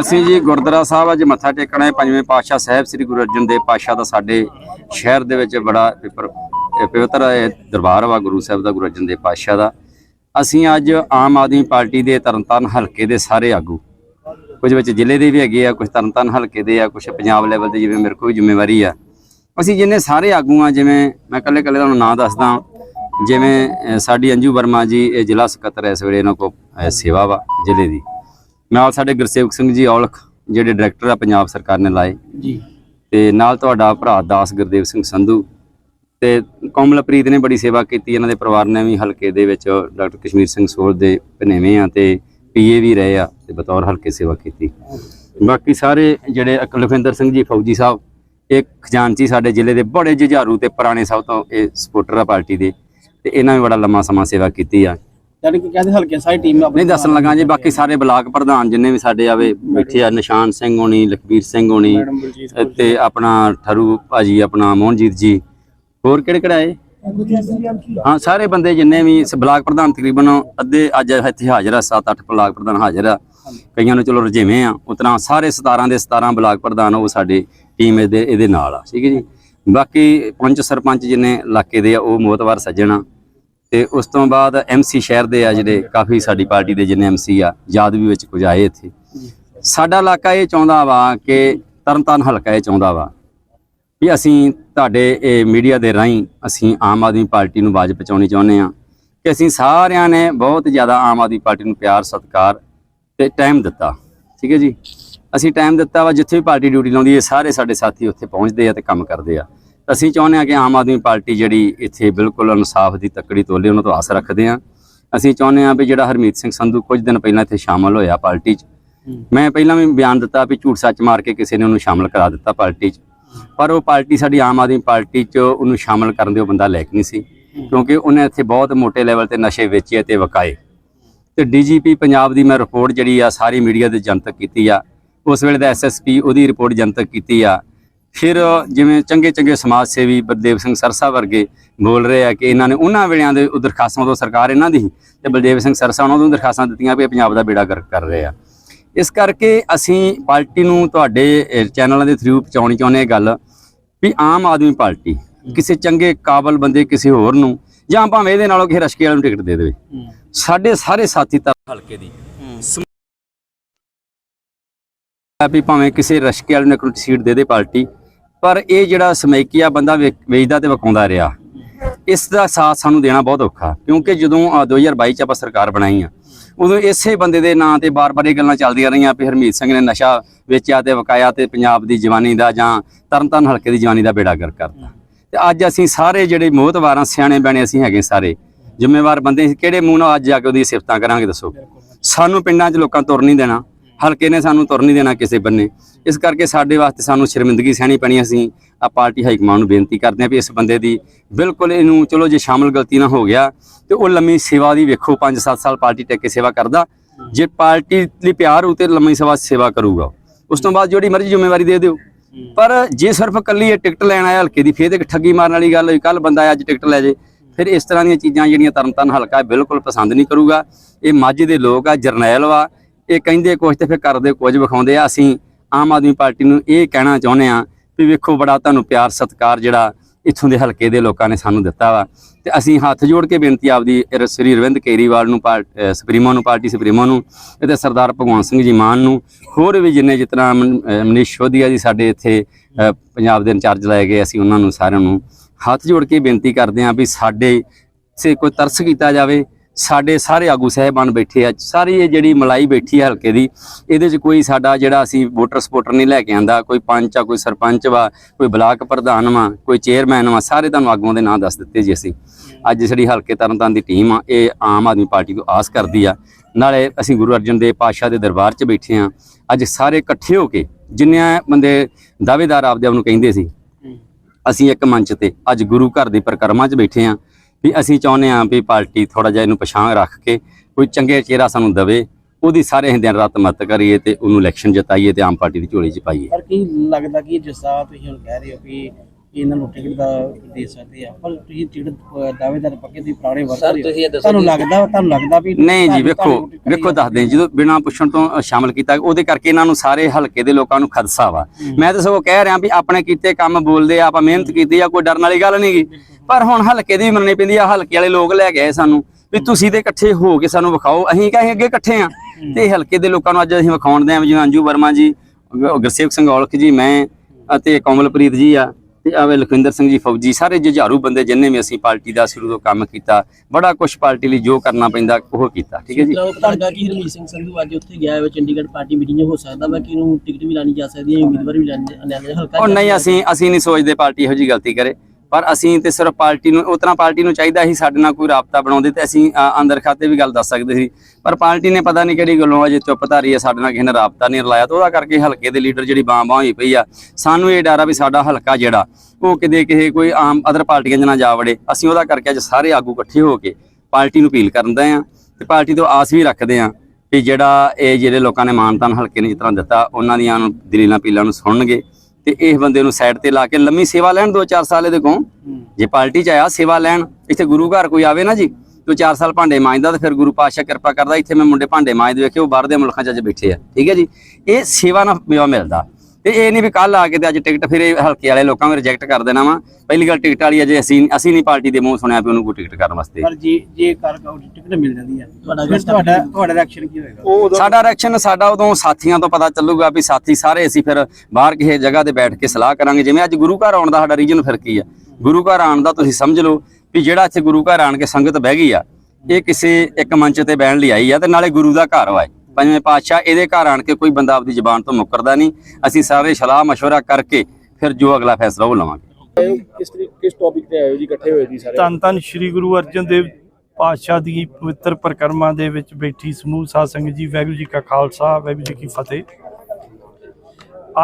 ਅਸੀਂ ਜੀ ਗੁਰਦੁਆਰਾ ਸਾਹਿਬ ਅੱਜ ਮੱਥਾ ਟੇਕਣਾ ਹੈ। ਪੰਜਵੇਂ ਪਾਤਸ਼ਾਹ ਸਾਹਿਬ ਸ੍ਰੀ ਗੁਰੂ ਅਰਜਨ ਦੇਵ ਪਾਤਸ਼ਾਹ ਦਾ ਸਾਡੇ ਸ਼ਹਿਰ ਦੇ ਵਿੱਚ ਬੜਾ ਪਵਿੱਤਰ ਦਰਬਾਰ ਵਾ ਗੁਰੂ ਸਾਹਿਬ ਦਾ ਗੁਰੂ ਅਰਜਨ ਦੇਵ ਪਾਤਸ਼ਾਹ ਦਾ। ਅਸੀਂ ਅੱਜ ਆਮ ਆਦਮੀ ਪਾਰਟੀ ਦੇ ਤਰਨਤਾਰਨ ਹਲਕੇ ਦੇ ਸਾਰੇ ਆਗੂ ਕੁਝ ਵਿੱਚ ਜ਼ਿਲ੍ਹੇ ਦੇ ਵੀ ਹੈਗੇ ਆ ਕੁਝ ਤਰਨਤਾਰਨ ਹਲਕੇ ਦੇ ਆ ਕੁਝ ਪੰਜਾਬ ਲੈਵਲ ਤੇ ਜਿਵੇਂ ਮੇਰੇ ਕੋਲ ਵੀ ਜ਼ਿੰਮੇਵਾਰੀ ਆ। ਅਸੀਂ ਜਿੰਨੇ ਸਾਰੇ ਆਗੂ ਆ ਜਿਵੇਂ ਮੈਂ ਕੱਲੇ ਕੱਲੇ ਤੁਹਾਨੂੰ ਨਾਂ ਦੱਸਦਾ ਜਿਵੇਂ ਸਾਡੀ ਅੰਜੂ ਵਰਮਾ ਜੀ ਇਹ ਜ਼ਿਲ੍ਹਾ ਸਕੱਤਰ ਇਸ ਵੇਲੇ ਇਹਨਾਂ ਕੋ ਸੇਵਾ ਵਾ ਜ਼ਿਲ੍ਹੇ ਦੀ। ਨਾਲ ਸਾਡੇ ਗੁਰਸੇਵਕ ਸਿੰਘ ਜੀ ਔਲਖ ਜਿਹੜੇ ਡਾਇਰੈਕਟਰ ਆ ਪੰਜਾਬ ਸਰਕਾਰ ਨੇ ਲਾਏ। ਜੀ। ਤੇ ਨਾਲ ਤੁਹਾਡਾ ਭਰਾ ਦਾਸ ਗੁਰਦੇਵ ਸਿੰਘ ਸੰਧੂ ਤੇ ਕਮਲਪ੍ਰੀਤ ਨੇ ਬੜੀ ਸੇਵਾ ਕੀਤੀ ਇਹਨਾਂ ਦੇ ਪਰਿਵਾਰ ਨੇ ਵੀ ਹਲਕੇ ਦੇ ਵਿੱਚ ਡਾਕਟਰ ਕਸ਼ਮੀਰ ਸਿੰਘ ਸੋਲ ਦੇ ਭਨੇਵੇਂ ਆ ਤੇ ਪੀਏ ਵੀ ਰਹੇ ਆ ਤੇ ਬਤੌਰ ਹਲਕੇ ਸੇਵਾ ਕੀਤੀ। ਬਾਕੀ ਸਾਰੇ ਜਿਹੜੇ ਲਖਵਿੰਦਰ ਸਿੰਘ ਜੀ ਫੌਜੀ ਸਾਹਿਬ ਇਹ ਖਜ਼ਾਨਚੀ ਸਾਡੇ ਜ਼ਿਲ੍ਹੇ ਦੇ ਬੜੇ ਜੁਝਾਰੂ ਤੇ ਪੁਰਾਣੇ ਸਭ ਤੋਂ ਇਹ ਸਪੋਰਟਰ ਆ ਪਾਰਟੀ ਦੇ ਤੇ ਇਹਨਾਂ ਵੀ ਬੜਾ ਲੰਮਾ ਸਮਾਂ ਸੇਵਾ ਕੀਤੀ ਆ। ਯਾਨੀ ਕਿ ਕਹਿੰਦੇ ਹਲਕੇ ਸਾਰੀ ਟੀਮ ਨਹੀਂ ਦੱਸਣ ਲੱਗਾ ਜੀ ਬਾਕੀ ਸਾਰੇ ਬਲਾਕ ਪ੍ਰਧਾਨ ਜਿੰਨੇ ਵੀ ਸਾਡੇ ਆਵੇ ਬੈਠੇ ਆ ਨਿਸ਼ਾਨ ਸਿੰਘ ਹੋਣੀ ਲਖਬੀਰ ਸਿੰਘ ਹੋਣੀ ਤੇ ਆਪਣਾ ਠਰੂ ਭਾਜੀ ਆਪਣਾ ਮੋਹਨਜੀਤ ਜੀ। ਹੋਰ ਕਿਹੜੇ ਕਿਹੜੇ ਆਏ ਹਾਂ, ਸਾਰੇ ਬੰਦੇ ਜਿੰਨੇ ਵੀ ਸ- ਬਲਾਕ ਪ੍ਰਧਾਨ ਤਕਰੀਬਨ ਅੱਧੇ ਅੱਜ ਇੱਥੇ ਹਾਜ਼ਰ ਆ 7-8 ਬਲਾਕ ਪ੍ਰਧਾਨ ਹਾਜ਼ਰ ਆ। ਕਈਆਂ ਨੂੰ ਚਲੋ ਰਜੇਵੇਂ ਆ ਉਤਨਾ ਸਾਰੇ 17 ਦੇ 17 ਬਲਾਕ ਪ੍ਰਧਾਨ ਉਹ ਸਾਡੀ ਟੀਮ ਇਹਦੇ ਇਹਦੇ ਨਾਲ ਆ, ਠੀਕ ਹੈ ਜੀ? ਬਾਕੀ ਪੰਚ ਸਰਪੰਚ ਜਿੰਨੇ ਇਲਾਕੇ ਦੇ ਆ, ਉਹ ਮੋਤਵਾਰ ਸੱਜਣਾ ਤੇ ਉਸ ਤੋਂ ਬਾਅਦ ਐਮਸੀ ਸ਼ਹਿਰ ਦੇ ਆ ਜਿਹੜੇ ਕਾਫੀ ਸਾਡੀ ਪਾਰਟੀ ਦੇ ਜਿਨੇ ਐਮਸੀ ਆ, ਯਾਦ ਵੀ ਵਿੱਚ ਕੁਝ ਆਏ ਇੱਥੇ। ਸਾਡਾ ਇਲਾਕਾ ਇਹ ਚਾਹੁੰਦਾ ਵਾ ਕਿ ਤਰਨਤਾਰਨ ਹਲਕਾ ਇਹ ਚਾਹੁੰਦਾ ਵਾ ਵੀ ਅਸੀਂ ਤੁਹਾਡੇ ਇਹ ਮੀਡੀਆ ਦੇ ਰਾਹੀਂ ਅਸੀਂ ਆਮ ਆਦਮੀ ਪਾਰਟੀ ਨੂੰ ਆਵਾਜ਼ ਪਹੁੰਚਾਉਣੀ ਚਾਹੁੰਦੇ ਆ ਕਿ ਅਸੀਂ ਸਾਰਿਆਂ ਨੇ ਬਹੁਤ ਜ਼ਿਆਦਾ ਆਮ ਆਦਮੀ ਪਾਰਟੀ ਨੂੰ ਪਿਆਰ ਸਤਿਕਾਰ ਤੇ ਟਾਈਮ ਦਿੱਤਾ। ਠੀਕ ਹੈ ਜੀ? ਅਸੀਂ ਟਾਈਮ ਦਿੱਤਾ ਵਾ ਜਿੱਥੇ ਵੀ ਪਾਰਟੀ ਡਿਊਟੀ ਲਾਉਂਦੀ ਹੈ ਸਾਰੇ ਸਾਡੇ ਸਾਥੀ ਉੱਥੇ ਪਹੁੰਚਦੇ ਆ ਤੇ ਕੰਮ ਕਰਦੇ ਆ। ਅਸੀਂ ਚਾਹੁੰਦੇ ਆ ਕਿ ਆਮ ਆਦਮੀ ਪਾਰਟੀ ਜਿਹੜੀ ਇੱਥੇ ਬਿਲਕੁਲ ਇਨਸਾਫ ਦੀ ਤੱਕੜੀ ਤੋਲੇ ਉਹਨਾਂ ਤੋਂ ਆਸ ਰੱਖਦੇ ਆ ਅਸੀਂ ਚਾਹੁੰਦੇ ਆ ਵੀ ਜਿਹੜਾ ਹਰਮੀਤ ਸਿੰਘ ਸੰਧੂ ਕੁਝ ਦਿਨ ਪਹਿਲਾਂ ਇੱਥੇ ਸ਼ਾਮਲ ਹੋਇਆ ਪਾਰਟੀ 'ਚ। ਮੈਂ ਪਹਿਲਾਂ ਵੀ ਬਿਆਨ ਦਿੱਤਾ ਵੀ ਝੂਠ ਸੱਚ ਮਾਰ ਕੇ ਕਿਸੇ ਨੇ ਉਹਨੂੰ ਸ਼ਾਮਲ ਕਰਾ ਦਿੱਤਾ ਪਾਰਟੀ 'ਚ। ਪਰ ਉਹ ਪਾਰਟੀ ਸਾਡੀ ਆਮ ਆਦਮੀ ਪਾਰਟੀ 'ਚ ਉਹਨੂੰ ਸ਼ਾਮਲ ਕਰਨ ਦੇ ਉਹ ਬੰਦਾ ਲਾਇਕ ਨਹੀਂ ਸੀ। ਕਿਉਂਕਿ ਉਹਨੇ ਇੱਥੇ ਬਹੁਤ ਮੋٹے ਲੈਵਲ ਤੇ ਨਸ਼ੇ ਵੇਚੇ ਤੇ ਵਕਾਏ। ਤੇ ਡੀਜੀਪੀ ਪੰਜਾਬ ਦੀ ਮੈਂ ਰਿਪੋਰਟ ਜਿਹੜੀ ਆ ਸਾਰੀ ਮੀਡੀਆ ਦੇ ਜਨਤਕ ਕੀਤੀ ਆ। ਉਸ ਵੇਲੇ ਦਾ ਐਸਐਸਪੀ ਉਹਦੀ ਰਿਪੋਰਟ ਜਨਤਕ ਕੀਤੀ ਆ। ਫਿਰ ਜਿਵੇਂ ਚੰਗੇ ਚੰਗੇ ਸਮਾਜ ਸੇਵੀ ਬਲਦੇਵ ਸਿੰਘ ਸਰਸਾ ਵਰਗੇ ਬੋਲ ਰਹੇ ਆ ਕਿ ਇਹਨਾਂ ਨੇ ਉਹਨਾਂ ਵੇਲਿਆਂ ਦੇ ਦਰਖਾਸਤਾਂ ਤੋਂ ਸਰਕਾਰ ਇਹਨਾਂ ਦੀ ਸੀ। ਤੇ ਬਲਦੇਵ ਸਿੰਘ ਸਰਸਾ ਉਹਨਾਂ ਨੂੰ ਦਰਖਾਸਤਾਂ ਦਿੱਤੀਆਂ ਵੀ ਇਹ ਪੰਜਾਬ ਦਾ ਬੇੜਾ ਗਰਕ ਕਰ ਰਹੇ ਆ। ਇਸ ਕਰਕੇ ਅਸੀਂ ਪਾਰਟੀ ਨੂੰ ਤੁਹਾਡੇ ਚੈਨਲਾਂ ਦੇ ਥਰੂ ਪਹੁੰਚਾਉਣੀ ਚਾਹੁੰਦੇ ਹਾਂ ਇਹ ਗੱਲ ਵੀ ਆਮ ਆਦਮੀ ਪਾਰਟੀ ਕਿਸੇ ਚੰਗੇ ਕਾਬਲ ਬੰਦੇ ਕਿਸੇ ਹੋਰ ਨੂੰ ਜਾਂ ਭਾਵੇਂ ਇਹਦੇ ਨਾਲੋਂ ਕਿਸੇ ਰਸ਼ਕੇ ਵਾਲੇ ਨੂੰ ਟਿਕਟ ਦੇ ਦੇਵੇ। ਸਾਡੇ ਸਾਰੇ ਸਾਥੀ ਤਾਂ ਹਲਕੇ ਦੀ। ਵੀ ਭਾਵੇਂ ਕਿਸੇ ਰਸ਼ਕੇ ਵਾਲੇ ਨੂੰ ਇੱਕ ਸੀਟ ਦੇ ਦੇ ਪਾਰਟੀ ਪਰ ਇਹ ਜਿਹੜਾ ਸਮੈਕੀਆ ਬੰਦਾ ਵੇਚ- ਵੇਚਦਾ ਤੇ ਵਕਾਉਂਦਾ ਰਿਹਾ ਇਸ ਦਾ ਸਾਥ ਸਾਨੂੰ ਦੇਣਾ ਬਹੁਤ ਔਖਾ ਕਿਉਂਕਿ ਜਦੋਂ ਅ, 2022 ਚ ਆਪਾਂ ਸਰਕਾਰ ਬਣਾਈ ਆ ਉਦੋਂ ਇਸੇ ਬੰਦੇ ਦੇ ਨਾਂ ਤੇ ਬਾਰ-ਬਾਰ ਇਹ ਗੱਲਾਂ ਚੱਲਦੀਆਂ ਰਹੀਆਂ ਵੀ ਹਰਮੀਤ ਸਿੰਘ ਨੇ ਨਸ਼ਾ ਵੇਚਿਆ ਤੇ ਵਕਾਇਆ ਤੇ ਪੰਜਾਬ ਦੀ ਜਵਾਨੀ ਦਾ ਜਾਂ ਤਰਨਤਾਰਨ ਹਲਕੇ ਦੀ ਜਵਾਨੀ ਦਾ ਬੇੜਾ ਗਰਕ ਕਰਤਾ। ਤੇ ਅੱਜ ਅਸੀਂ ਸਾਰੇ ਜਿਹੜੇ ਮੋਹਤਵਾਰਾਂ ਸਿਆਣੇ ਬਣੇ ਅਸੀਂ ਹੈਗੇ ਸਾਰੇ। ਜ਼ਿੰਮੇਵਾਰ ਬੰਦੇ ਕਿਹੜੇ ਮੂੰਹ ਨਾਲ ਅੱਜ ਜਾ ਕੇ ਉਹਦੀ ਸਿਫਤਾਂ ਕਰਾਂਗੇ ਦੱਸੋ? ਸਾਨੂੰ ਪਿੰਡਾਂ 'ਚ ਲੋਕਾਂ ਤੁਰ ਨਹੀਂ ਦੇਣਾ। ਹਲਕੇ ਨੇ ਸਾਨੂੰ ਤੁਰ ਨਹੀਂ ਦੇਣਾ ਕਿਸੇ ਬੰਨੇ। ਇਸ ਕਰਕੇ ਸਾਡੇ ਵਾਸਤੇ ਸਾਨੂੰ ਸ਼ਰਮਿੰਦਗੀ ਸਹਿਣੀ ਪੈਣੀ ਅਸੀਂ। ਆ ਪਾਰਟੀ ਹਾਈ ਕਮਾਂਡ ਨੂੰ ਬੇਨਤੀ ਕਰਦੇ ਹਾਂ ਵੀ ਇਸ ਬੰਦੇ ਦੀ ਬਿਲਕੁਲ ਇਹਨੂੰ ਚਲੋ ਜੇ ਸ਼ਾਮਲ ਗਲਤੀ ਨਾ ਹੋ ਗਿਆ, ਤੇ ਉਹ ਲੰਮੀ ਸੇਵਾ ਦੀ ਵੇਖੋ 5-7 ਸਾਲ ਪਾਰਟੀ ਟੱਕ ਕੇ ਸੇਵਾ ਕਰਦਾ। ਜੇ ਪਾਰਟੀ ਲਈ ਪਿਆਰ ਹੋ ਲੰਮੀ ਸੇਵਾ ਸੇਵਾ ਕਰੂਗਾ ਉਸ ਤੋਂ ਬਾਅਦ ਜਿਹੜੀ ਮਰਜ਼ੀ ਜ਼ਿੰਮੇਵਾਰੀ ਦੇ ਦਿਓ। ਪਰ ਜੇ ਸਿਰਫ ਕੱਲੀ ਇਹ ਟਿਕਟ ਲੈਣ ਆਇਆ ਹਲਕੇ ਦੀ, ਫੇਰ ਤੇ ਇੱਕ ਠੱਗੀ ਮਾਰਨ ਵਾਲੀ ਗੱਲ ਹੋਈ ਕੱਲ ਬੰਦਾ ਅੱਜ ਟਿਕਟ ਲੈ ਜੇ। ਫਿਰ ਇਸ ਤਰ੍ਹਾਂ ਦੀਆਂ ਚੀਜ਼ਾਂ ਜਿਹੜੀਆਂ ਤਰਨਤਾਰਨ ਹਲਕਾ ਬਿਲਕੁਲ ਪਸੰਦ ਨਹੀਂ ਕਰੂਗਾ। ਇਹ ਮਾਝੇ ਦੇ ਲੋਕ ਆ, ਜਰਨੈਲ ਵਾ ਇਹ ਕਹਿੰਦੇ ਕੁਝ ਤੇ ਫਿਰ ਕਰਦੇ ਕੁਝ ਵਿਖਾਉਂਦੇ ਆ। ਅਸੀਂ ਆਮ ਆਦਮੀ ਪਾਰਟੀ ਨੂੰ ਇਹ ਕਹਿਣਾ ਚਾਹੁੰਦੇ ਆ ਵੀ ਵੇਖੋ ਬੜਾ ਤੁਹਾਨੂੰ ਪਿਆਰ ਸਤਿਕਾਰ ਜਿਹੜਾ ਇੱਥੋਂ ਦੇ ਹਲਕੇ ਦੇ ਲੋਕਾਂ ਨੇ ਸਾਨੂੰ ਦਿੱਤਾ ਵਾ। ਤੇ ਅਸੀਂ ਹੱਥ ਜੋੜ ਕੇ ਬੇਨਤੀ ਆਪਦੀ ਸ੍ਰੀ ਅਰਵਿੰਦ ਕੇਰੀਵਾਲ ਨੂੰ ਪਾਰ- ਸੁਪਰੀਮੋ ਨੂੰ, ਪਾਰਟੀ ਸੁਪਰੀਮੋ ਨੂੰ ਅਤੇ ਸਰਦਾਰ ਭਗਵੰਤ ਸਿੰਘ ਜੀ ਮਾਨ ਨੂੰ, ਹੋਰ ਵੀ ਜਿੰਨੇ ਜਿਤਨਾ ਮਨ- ਮਨੀਸ਼ ਸ਼ੋਧੀਆ ਜੀ ਸਾਡੇ ਇੱਥੇ ਪੰਜਾਬ ਦੇ ਇੰਚਾਰਜ ਲਾਏ ਗਏ, ਅਸੀਂ ਉਹਨਾਂ ਨੂੰ ਸਾਰਿਆਂ ਨੂੰ ਹੱਥ ਜੋੜ ਕੇ ਬੇਨਤੀ ਕਰਦੇ ਹਾਂ ਵੀ ਸਾਡੇ ਸੇ ਕੋਈ ਤਰਸ ਕੀਤਾ ਜਾਵੇ ਸਾਡੇ ਸਾਰੇ ਆਗੂ ਸਾਹਿਬਾਨ ਬੈਠੇ ਆ ਸਾਰੀ ਇਹ ਜਿਹੜੀ ਮਲਾਈ ਬੈਠੀ ਹੈ ਹਲਕੇ ਦੀ ਇਹਦੇ 'ਚ ਕੋਈ ਸਾਡਾ ਜਿਹੜਾ ਅਸੀਂ ਵੋਟਰ ਸਪੋਰਟਰ ਨਹੀਂ ਲੈ ਕੇ ਆਂਦਾ ਕੋਈ ਪੰਚ ਆ ਕੋਈ ਸਰਪੰਚ ਵਾ ਕੋਈ ਬਲਾਕ ਪ੍ਰਧਾਨ ਵਾ ਕੋਈ ਚੇਅਰਮੈਨ ਵਾ ਸਾਰੇ ਤੁਹਾਨੂੰ ਆਗੂਆਂ ਦੇ ਨਾਂ ਦੱਸ ਦਿੱਤੇ ਜੀ ਅਸੀਂ। ਅੱਜ ਜਿਹੜੀ ਹਲਕੇ ਤਰਨਤਾਰਨ ਦੀ ਟੀਮ ਆ ਇਹ ਆਮ ਆਦਮੀ ਪਾਰਟੀ ਤੋਂ ਆਸ ਕਰਦੀ ਆ। ਨਾਲੇ ਅਸੀਂ ਗੁਰੂ ਅਰਜਨ ਦੇਵ ਪਾਤਸ਼ਾਹ ਦੇ ਦਰਬਾਰ 'ਚ ਬੈਠੇ ਆ। ਅੱਜ ਸਾਰੇ ਇਕੱਠੇ ਹੋ ਕੇ ਜਿੰਨੇ ਬੰਦੇ ਦਾਅਵੇਦਾਰ ਆਪਦੇ ਆਪ ਨੂੰ ਕਹਿੰਦੇ ਸੀ ਅਸੀਂ ਇੱਕ ਮੰਚ ਤੇ ਅੱਜ ਗੁਰੂ ਘਰ ਦੀ ਪ੍ਰਕਰਮਾ 'ਚ ਬੈਠੇ ਆ। ਵੀ ਅਸੀਂ ਚਾਹੁੰਦੇ ਹਾਂ ਵੀ ਪਾਰਟੀ ਥੋੜਾ ਜਿਹਾ ਇਹਨੂੰ ਪਛਾਣ ਰੱਖ ਕੇ ਕੋਈ ਚੰਗੇ ਚਿਹਰਾ ਸਾਨੂੰ ਦਵੇ, ਉਹਦੀ ਸਾਰੇ ਦਿਨ ਰਾਤ ਮਦਦ ਕਰੀਏ ਤੇ ਉਹਨੂੰ ਇਲੈਕਸ਼ਨ ਜਿਤਾਈਏ ਤੇ ਆਮ ਪਾਰਟੀ ਦੀ ਝੋਲੀ 'ਚ ਪਾਈਏ। ਪਰ ਕੀ ਲੱਗਦਾ ਕਿ ਜਿਸ ਤਰ੍ਹਾਂ ਤੁਸੀਂ ਹੁਣ ਕਹਿ ਰਹੇ ਹੋ ਕਿ ਇਹਨਾਂ ਨੂੰ ਟਿਕਟ ਦਾ ਦੇ ਸਕਦੇ ਆ। ਪਰ ਤੁਸੀਂ ਟਿਕਟ ਦਾਅਵੇਦਾਰ ਪੱਕੇ ਦੀ ਪੁਰਾਣੇ ਵਰਕਰ ਤੁਹਾਨੂੰ ਲੱਗਦਾ ਤੁਹਾਨੂੰ ਲੱਗਦਾ ਵੀ ਨਹੀਂ ਜੀ ਵੇਖੋ ਵੇਖੋ ਦੱਸਦੇ ਜਦੋਂ ਬਿਨਾਂ ਪੁੱਛਣ ਤੋਂ ਸ਼ਾਮਲ ਕੀਤਾ ਉਹਦੇ ਕਰਕੇ ਇਹਨਾਂ ਨੂੰ ਸਾਰੇ ਹਲਕੇ ਦੇ ਲੋਕਾਂ ਨੂੰ ਖਦਸ਼ਾ ਵਾ। ਮੈਂ ਤਾਂ ਸਗੋਂ ਕਹਿ ਰਿਹਾ ਵੀ ਆਪਣੇ ਕੀਤੇ ਕੰਮ ਬੋਲਦੇ ਆ ਆਪਾਂ ਮਿਹਨਤ ਕੀਤੀ ਆ ਕੋਈ ਡਰਨ ਵਾਲੀ ਗੱਲ ਨਹੀਂਗੀ ਪਰ ਹੁਣ ਹਲਕੇ ਦੀ ਵੀ ਮੰਨਣੀ ਪੈਂਦੀ ਆ ਹਲਕੇ ਵਾਲੇ ਲੋਕ ਲੈ ਗਏ ਸਾਨੂੰ ਵੀ ਤੁਸੀਂ ਤੇ ਇਕੱਠੇ ਹੋ ਕੇ ਸਾਨੂੰ ਵਿਖਾਓ ਅਸੀਂ ਕਹੇ ਅੱਗੇ ਇਕੱਠੇ ਆ? ਤੇ ਹਲਕੇ ਦੇ ਲੋਕਾਂ ਨੂੰ ਅੱਜ ਅਸੀਂ ਵਿਖਾਉਣ ਦੇ ਆ ਜਿਵੇਂ ਅੰਜੂ ਵਰਮਾ ਜੀ ਗੁਰਸੇਵਕ ਸਿੰਘ ਔਲਖ ਜੀ ਮੈਂ ਅਤੇ ਕਮਲਪ੍ਰੀਤ ਜੀ ਆ। ਤੇ ਆਵੇ ਲਖਵਿੰਦਰ ਸਿੰਘ ਜੀ ਫੌਜੀ ਸਾਰੇ ਜੁਝਾਰੂ ਬੰਦੇ ਜਿੰਨੇ ਵੀ ਅਸੀਂ ਪਾਰਟੀ ਦਾ ਸ਼ੁਰੂ ਤੋਂ ਕੰਮ ਕੀਤਾ ਬੜਾ ਕੁਝ ਪਾਰਟੀ ਲਈ ਜੋ ਕਰਨਾ ਪੈਂਦਾ ਉਹ ਕੀਤਾ ਠੀਕ ਹੈ ਜੀ? ਤਾਂ ਪਤਾ ਲੱਗਾ ਕਿ ਹਰਮੀਤ ਸਿੰਘ ਸੰਧੂ ਅੱਜ ਉੱਥੇ ਗਿਆ ਹੈ ਚੰਡੀਗੜ੍ਹ ਪਾਰਟੀ ਮੀਟਿੰਗ ਹੋ ਸਕਦਾ ਵਾ ਕਿ ਉਹਨੂੰ ਟਿਕਟ ਵੀ ਲਾਣੀ ਜਾ ਸਕਦੀ ਹੈ ਉਮੀਦਵਾਰ ਵੀ ਲਾਣੇ ਲਾਣੇ ਹਲਕਾ ਉਹ ਨਹੀਂ ਅਸੀਂ ਅਸੀਂ ਨਹੀਂ ਸੋਚਦੇ ਪਾਰਟੀ ਇਹੋ ਜੀ ਗਲਤੀ ਕਰੇ। ਪਰ ਅਸੀਂ ਤੇ ਸਿਰਫ ਪਾਰਟੀ ਨੂੰ ਉਤਨਾ ਪਾਰਟੀ ਨੂੰ ਚਾਹੀਦਾ ਸੀ ਸਾਡੇ ਨਾਲ ਕੋਈ ਰਾਬਤਾ ਬਣਾਉਂਦੇ ਤੇ ਅਸੀਂ ਅੰਦਰ ਖਾਤੇ ਵੀ ਗੱਲ ਦੱਸ ਸਕਦੇ ਸੀ। ਪਰ ਪਾਰਟੀ ਨੇ ਪਤਾ ਨਹੀਂ ਕਿਹੜੀ ਗੱਲੋਂ ਅਜੇ ਚੁੱਪ ਧਾਰੀ ਹੈ ਸਾਡੇ ਨਾਲ ਕਿਸੇ ਨੇ ਰਾਬਤਾ ਨਹੀਂ ਰਲਾਇਆ ਤੇ ਉਹਦਾ ਕਰਕੇ ਹਲਕੇ ਦੇ ਲੀਡਰ ਜਿਹੜੀ ਬਾਂ ਬਾਂ ਹੋਈ ਪਈ ਆ, ਸਾਨੂੰ ਇਹ ਡਰ ਆ ਵੀ ਸਾਡਾ ਹਲਕਾ ਜਿਹੜਾ, ਉਹ ਕਿਤੇ ਕਿਸੇ ਕੋਈ ਆਮ ਅਦਰ ਪਾਰਟੀਆਂ 'ਚ ਨਾ ਜਾ ਵੜੇ। ਅਸੀਂ ਉਹਦਾ ਕਰਕੇ ਅੱਜ ਸਾਰੇ ਆਗੂ ਇਕੱਠੇ ਹੋ ਕੇ ਪਾਰਟੀ ਨੂੰ ਅਪੀਲ ਕਰਨ ਦੇ ਆ ਤੇ ਪਾਰਟੀ ਤੋਂ ਆਸ ਵੀ ਰੱਖਦੇ ਆ ਕਿ ਜਿਹੜਾ ਇਹ ਜਿਹੜੇ ਲੋਕਾਂ ਨੇ ਮਾਨਤਾਨ ਹਲਕੇ ਨੇ ਜਿਸ ਤਰ੍ਹਾਂ ਦਿੱਤਾ, ਉਹਨਾਂ ਦੀਆਂ ਨੂੰ ਦਲੀਲਾਂ ਪੀਲਾਂ ਨੂੰ ਸੁਣਨਗੇ। ਤੇ ਇਹ ਬੰਦੇ ਨੂੰ ਸਾਈਡ ਤੇ ਲਾ ਕੇ ਲੰਮੀ ਸੇਵਾ ਲੈਣ 2-4 ਸਾਲ ਇਹਦੇ ਕੋਲ। ਜੇ ਪਾਰਟੀ ਚ ਆਇਆ ਸੇਵਾ ਲੈਣ ਇੱਥੇ ਗੁਰੂ ਘਰ ਕੋਈ ਆਵੇ ਨਾ ਜੀ ਤੋ 4 ਸਾਲ ਭਾਂਡੇ ਮਾਂਜਦਾ ਤੇ ਫਿਰ ਗੁਰੂ ਪਾਤਸ਼ਾਹ ਕਿਰਪਾ ਕਰਦਾ ਇੱਥੇ ਮੈਂ ਮੁੰਡੇ ਭਾਂਡੇ ਮਾਂਜਦੇ ਵੇਖੇ ਉਹ ਬਾਹਰ ਦੇ ਮੁਲਕਾਂ 'ਚ ਅੱਜ ਬੈਠੇ ਆ। ਠੀਕ ਹੈ ਜੀ? ਇਹ ਸੇਵਾ ਨਾਲ ਮਿਲਦਾ। ਤੇ ਇਹ ਨਹੀਂ ਵੀ ਕੱਲ ਆ ਕੇ ਤੇ ਅੱਜ ਟਿਕਟ ਫਿਰ ਇਹ ਹਲਕੇ ਵਾਲੇ ਲੋਕਾਂ ਨੂੰ ਰਿਜੈਕਟ ਕਰ ਦੇਣਾ ਵਾ। ਪਹਿਲੀ ਗੱਲ ਟਿਕਟ ਵਾਲੀ ਅਜੇ ਅਸੀਂ ਅਸੀਂ ਨਹੀਂ ਪਾਰਟੀ ਦੇ ਮੂੰਹ ਸੁਣਿਆ ਵੀ ਉਹਨੂੰ ਕੋਈ ਟਿਕਟ ਕਰਨ ਵਾਸਤੇ। ਪਰ ਜੇ ਜੇ ਕਰ ਟਿਕਟ ਮਿਲ ਜਾਂਦੀ ਹੈ ਤੁਹਾਡਾ ਤੁਹਾਡਾ ਤੁਹਾਡਾ ਰਿਐਕਸ਼ਨ ਕੀ ਹੋਏਗਾ? ਸਾਡਾ ਰਿਐਕਸ਼ਨ ਸਾਡਾ ਉਦੋਂ ਸਾਥੀਆਂ ਤੋਂ ਪਤਾ ਚੱਲੂਗਾ ਵੀ ਸਾਥੀ ਸਾਰੇ ਅਸੀਂ ਫਿਰ ਬਾਹਰ ਕਿਸੇ ਜਗ੍ਹਾ ਤੇ ਬੈਠ ਕੇ ਸਲਾਹ ਕਰਾਂਗੇ। ਜਿਵੇਂ ਅੱਜ ਗੁਰੂ ਘਰ ਆਉਣ ਦਾ ਸਾਡਾ ਰੀਜਨ ਫਿਰ ਕੀ ਆ? ਗੁਰੂ ਘਰ ਆਉਣ ਦਾ ਤੁਸੀਂ ਸਮਝ ਲਓ ਵੀ ਜਿਹੜਾ ਇੱਥੇ ਗੁਰੂ ਘਰ ਆਣ ਕੇ ਸੰਗਤ ਬਹਿ ਗਈ ਆ ਇਹ ਕਿਸੇ ਇੱਕ ਮੰਚ ਤੇ ਬਹਿਣ ਲਈ ਆਈ ਆ ਤੇ ਨਾਲੇ ਗੁਰੂ ਦਾ ਘਰ ਵਾ। ਪੰਜਵੇਂ ਪਾਤਸ਼ਾਹ ਇਹਦੇ ਘਰ ਆਣ ਕੇ ਕੋਈ ਬੰਦਾ ਆਪਦੀ ਜ਼ੁਬਾਨ ਤੋਂ ਮੁੱਕਰਦਾ ਨਹੀਂ ਅਸੀਂ ਸਾਰੇ ਸਲਾਹ مشورہ ਕਰਕੇ ਫਿਰ ਜੋ ਅਗਲਾ ਫੈਸਲਾ ਉਹ ਲਵਾਂਗੇ ਕਿਸ ਤਰੀਕੇ ਕਿਸ ਟੌਪਿਕ ਤੇ ਆਏ ਹੋ ਜੀ ਇਕੱਠੇ ਹੋਏ ਜੀ ਸਾਰੇ ਧੰਨ ਧੰਨ ਸ੍ਰੀ ਗੁਰੂ ਅਰਜਨ ਦੇਵ ਪਾਤਸ਼ਾਹ ਦੀ ਪਵਿੱਤਰ ਪਰਿਕਰਮਾ ਦੇ ਵਿੱਚ ਬੈਠੀ ਸਮੂਹ ਸਾਧ ਸੰਗਤ ਜੀ ਵਾਹਿਗੁਰੂ ਜੀ ਕਾ ਖਾਲਸਾ ਵਾਹਿਗੁਰੂ ਜੀ ਕੀ ਫਤਿਹ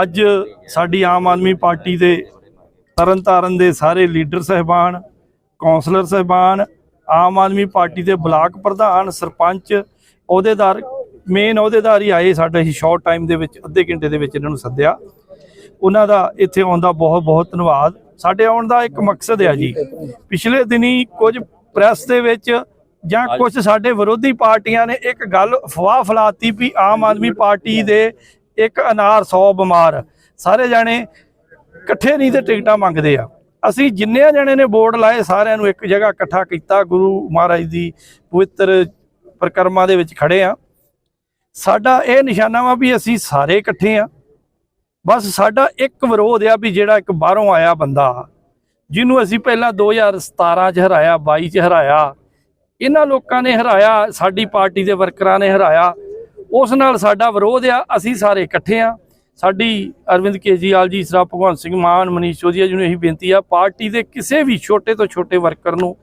ਅੱਜ ਸਾਡੀ ਆਮ ਆਦਮੀ ਪਾਰਟੀ ਦੇ ਤਰਨਤਾਰਨ ਦੇ ਸਾਰੇ ਲੀਡਰ ਸਹਿਬਾਨ ਕੌਂਸਲਰ ਸਹਿਬਾਨ ਆਮ ਆਦਮੀ ਪਾਰਟੀ ਦੇ ਬਲਾਕ ਪ੍ਰਧਾਨ ਸਰਪੰਚ ਅਹੁਦੇਦਾਰ ਮੇਨ ਅਹੁਦੇਦਾਰ ਹੀ ਆਏ ਸਾਡੇ ਹੀ ਸ਼ਾਰਟ ਟਾਈਮ ਦੇ ਵਿੱਚ ਅੱਧੇ ਘੰਟੇ ਦੇ ਵਿੱਚ ਇਹਨਾਂ ਨੂੰ ਸੱਦਿਆ। ਉਹਨਾਂ ਦਾ ਇੱਥੇ ਆਉਣ ਦਾ ਬਹੁਤ ਬਹੁਤ ਧੰਨਵਾਦ। ਸਾਡੇ ਆਉਣ ਦਾ ਇੱਕ ਮਕਸਦ ਹੈ ਜੀ। ਪਿਛਲੇ ਦਿਨੀ ਕੁਝ ਪ੍ਰੈਸ ਦੇ ਵਿੱਚ ਜਾਂ ਕੁਝ ਸਾਡੇ ਵਿਰੋਧੀ ਪਾਰਟੀਆਂ ਨੇ ਇੱਕ ਗੱਲ ਅਫਵਾਹ ਫੈਲਾਤੀ ਵੀ ਆਮ ਆਦਮੀ ਪਾਰਟੀ ਦੇ ਇੱਕ ਅਨਾਰ 100 ਬਿਮਾਰ। ਸਾਰੇ ਜਾਣੇ ਇਕੱਠੇ ਨਹੀਂ ਤੇ ਟਿਕਟਾਂ ਮੰਗਦੇ ਆ। ਅਸੀਂ ਜਿੰਨੇ ਜਣੇ ਨੇ ਬੋਰਡ ਲਾਏ ਸਾਰਿਆਂ ਨੂੰ ਇੱਕ ਜਗ੍ਹਾ ਇਕੱਠਾ ਕੀਤਾ। ਗੁਰੂ ਮਹਾਰਾਜ ਦੀ ਪਵਿੱਤਰ ਪ੍ਰਕਰਮਾ ਦੇ ਵਿੱਚ ਖੜੇ ਆ। ਸਾਡਾ ਇਹ ਨਿਸ਼ਾਨਾ ਵਾ ਵੀ ਅਸੀਂ ਸਾਰੇ ਇਕੱਠੇ ਆ। ਬਸ ਸਾਡਾ ਇੱਕ ਵਿਰੋਧ ਆ ਵੀ ਜਿਹੜਾ ਇੱਕ ਬਾਹਰੋਂ ਆਇਆ ਬੰਦਾ, ਜਿਹਨੂੰ ਅਸੀਂ ਪਹਿਲਾਂ 2017 ਚ ਹਰਾਇਆ 22 ਚ ਹਰਾਇਆ, ਇਹਨਾਂ ਲੋਕਾਂ ਨੇ ਹਰਾਇਆ, ਸਾਡੀ ਪਾਰਟੀ ਦੇ ਵਰਕਰਾਂ ਨੇ ਹਰਾਇਆ। ਉਸ ਨਾਲ ਸਾਡਾ ਵਿਰੋਧ ਆ, ਅਸੀਂ ਸਾਰੇ ਇਕੱਠੇ ਆ। ਸਾਡੀ ਅਰਵਿੰਦ ਕੇਜਰੀਵਾਲ ਜੀ, ਸਰਾ ਭਗਵੰਤ ਸਿੰਘ ਮਾਨ, ਮਨੀਸ਼ ਚੌਧਰੀ ਜੀ ਨੂੰ ਇਹੀ ਬੇਨਤੀ ਆ, ਪਾਰਟੀ ਦੇ ਕਿਸੇ ਵੀ ਛੋਟੇ ਤੋਂ ਛੋਟੇ ਵਰਕਰ ਨੂੰ